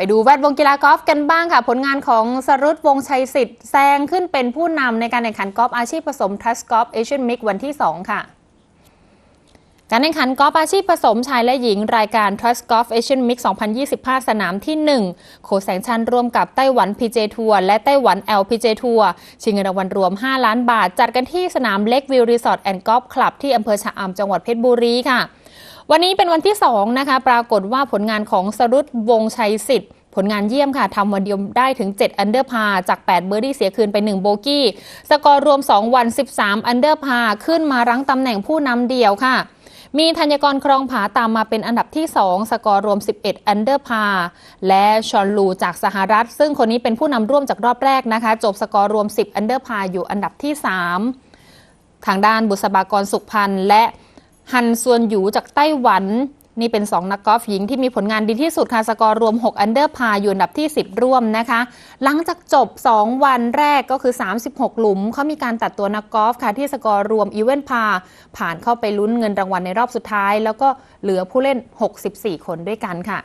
ไปดูแวดวงกีฬากอล์ฟกันบ้างค่ะ ผลงานของสรุตวงชัยสิทธิ์แซงขึ้นเป็นผู้นำในการแข่งขันกอล์ฟอาชีพผสมทัสกอล์ฟเอเชียนมิกวันที่ 2 ค่ะการแข่งขันกอล์ฟอาชีพผสมชายและหญิงรายการ Trust Golf Asian Mix 2025 สนามที่ 1โคแสงชันร่วมกับไต้หวัน PJ ทัวร์และไต้หวัน LPJ ทัวร์ชิงเงินรางวัลรวม 5 ล้านบาท จัดกันที่สนามเล็กวิวรีสอร์ทแอนด์กอล์ฟคลับที่อำเภอชะอำจังหวัดเพชรบุรีค่ะ วันนี้เป็นวันที่2นะคะปรากฏว่าผลงานของสรุตวงชัยสิทธิ์ผลงานเยี่ยมค่ะทำวันเดียวได้ถึง 7 อันเดอร์พาจาก 8 เบอร์ดี้เสียคืนไป 1 โบกี้ สกอร์รวม 2 วัน 13 อันเดอร์พาขึ้นมารั้งตำแหน่งผู้นำเดียวค่ะ มีธัญกรครองผาตามมาเป็นอันดับที่ 2 สกอร์รวม 11 อันเดอร์พา และชอนลูจากสหรัฐ ซึ่งคนนี้เป็นผู้นำร่วมจากรอบแรกนะคะ จบสกอร์รวม 10 อันเดอร์พาอยู่อันดับที่ 3 ทางด้านบุษบากรสุขพันธ์และ ฮันซวนหยูจากไต้หวัน นี่เป็น 2 นักกอล์ฟหญิงที่มีผลงานดีที่สุดค่ะสกอร์รวม 6 อันเดอร์พาอยู่อันดับที่ 10 ร่วมนะคะ หลังจากจบ 2 วันแรกก็คือ 36 หลุม เขามีการตัดตัวนักกอล์ฟค่ะที่สกอร์รวมอีเวนต์พา ผ่านเข้าไปลุ้นเงินรางวัลในรอบสุดท้าย แล้วก็เหลือผู้เล่น 64 คนด้วยกันค่ะ